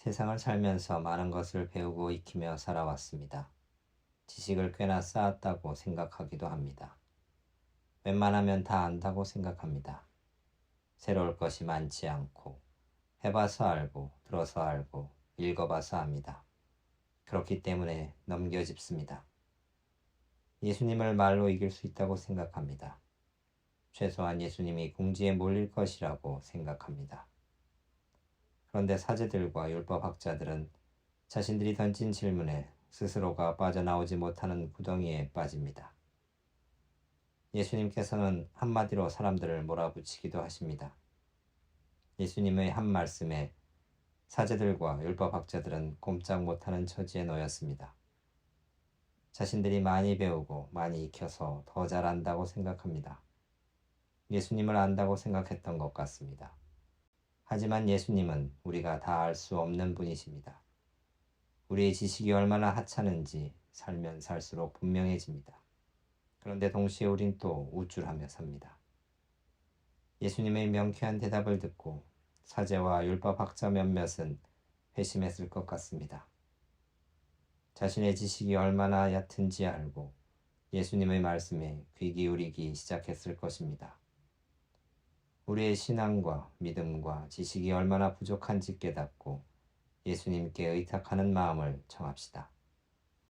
세상을 살면서 많은 것을 배우고 익히며 살아왔습니다. 지식을 꽤나 쌓았다고 생각하기도 합니다. 웬만하면 다 안다고 생각합니다. 새로울 것이 많지 않고 해봐서 알고 들어서 알고 읽어봐서 압니다. 그렇기 때문에 넘겨짚습니다. 예수님을 말로 이길 수 있다고 생각합니다. 최소한 예수님이 궁지에 몰릴 것이라고 생각합니다. 그런데 사제들과 율법학자들은 자신들이 던진 질문에 스스로가 빠져나오지 못하는 구덩이에 빠집니다. 예수님께서는 한마디로 사람들을 몰아붙이기도 하십니다. 예수님의 한 말씀에 사제들과 율법학자들은 꼼짝 못하는 처지에 놓였습니다. 자신들이 많이 배우고 많이 익혀서 더 잘안다고 생각합니다. 예수님을 안다고 생각했던 것 같습니다. 하지만 예수님은 우리가 다 알 수 없는 분이십니다. 우리의 지식이 얼마나 하찮은지 살면 살수록 분명해집니다. 그런데 동시에 우린 또 우쭐하며 삽니다. 예수님의 명쾌한 대답을 듣고 사제와 율법학자 몇몇은 회심했을 것 같습니다. 자신의 지식이 얼마나 얕은지 알고 예수님의 말씀에 귀 기울이기 시작했을 것입니다. 우리의 신앙과 믿음과 지식이 얼마나 부족한지 깨닫고 예수님께 의탁하는 마음을 청합시다.